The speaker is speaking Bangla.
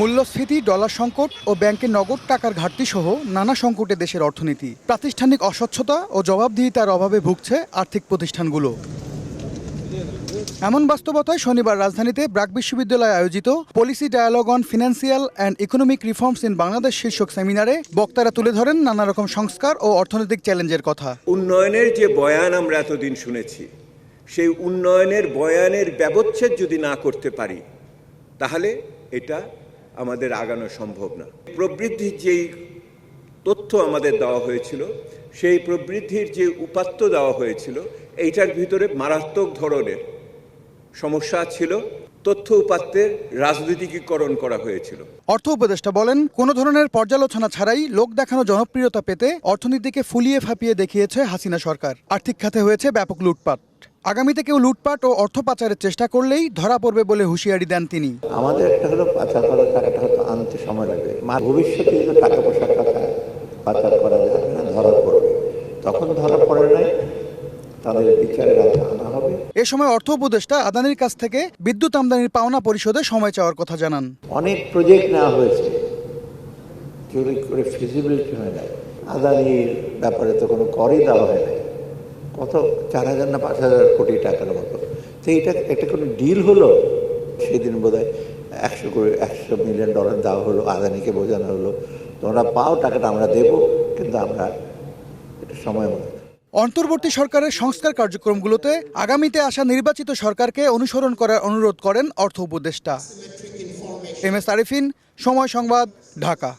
মূল্যস্ফীতি, ডলার সংকট ও ব্যাংকের নগদ টাকার ঘাটতি সহ নানা সংকটে দেশের অর্থনীতি। প্রাতিষ্ঠানিক অস্বচ্ছতা ও জবাবদিহিতার অভাবে ভুগছে আর্থিক প্রতিষ্ঠানগুলো। এমন বাস্তবতায় শনিবার রাজধানীতে ব্রাক বিশ্ববিদ্যালয়ে আয়োজিত policy dialogue on financial and economic reforms in Bangladesh শীর্ষক সেমিনারে বক্তারা তুলে ধরেন নানা রকম সংস্কার ও অর্থনৈতিক চ্যালেঞ্জের কথা। উন্নয়নের যে বয়ান আমরা এতদিন শুনেছি, সেই উন্নয়নের বয়ানের ব্যবচ্ছেদ যদি না করতে পারি, তাহলে এটা আমাদের আগানো সম্ভব না। প্রবৃদ্ধির যেই তথ্য আমাদের দেওয়া হয়েছিল, সেই প্রবৃদ্ধির যে উপাত্ত দেওয়া হয়েছিল, এইটার ভিতরে মারাত্মক ধরনের সমস্যা ছিল। তথ্য উপাত্তের রাজনীতিকীকরণ করা হয়েছিল। অর্থ উপদেষ্টা বলেন, কোনো ধরনের পর্যালোচনা ছাড়াই লোক দেখানো জনপ্রিয়তা পেতে অর্থনীতিকে ফুলিয়ে ফাঁপিয়ে দেখিয়েছে হাসিনা সরকার। আর্থিক খাতে হয়েছে ব্যাপক লুটপাট। আগামীতে কেউ লুটপাট ও অর্থ পাচারের চেষ্টা করলেই ধরা পড়বে বলে হুঁশিয়ারি দেন তিনি। আমাদের একটা হলো পাচার করার টাকাটা হয়তো আনতে সময় লাগবে। ভবিষ্যতে যদি টাকা পয়সার টাকা পাচার করা যাবে না ধরা পড়বে। তখন ধরা পড়ে নাই এ সময় অর্থ উপদেষ্টা আদানির কাছ থেকে বিদ্যুৎ আমদানির পাওনা পরিশোধে সময় চাওয়ার কথা জানান। অনেক প্রজেক্ট নেওয়া হয়েছে করে ফিজিবিলিটি হয় নাই। আদানির ব্যাপারে তো কোনো করই দেওয়া হয় নাই। কত? চার হাজার না পাঁচ হাজার কোটি টাকার মতো। তো এটা একটা কোনো ডিল হলো? সেদিন বোধ হয় একশো কোটি, একশো মিলিয়ন ডলার দেওয়া হলো, আদানিকে বোঝানো হলো। তোমরা পাও, টাকাটা আমরা দেবো, কিন্তু আমরা একটু সময় মতো। অন্তর্বর্তী সরকারের সংস্কার কার্যক্রমগুলোতে আগামীতে আসা নির্বাচিত সরকারকে অনুসরণ করার অনুরোধ করেন অর্থ উপদেষ্টা। এম এস আরিফিন, সময় সংবাদ, ঢাকা।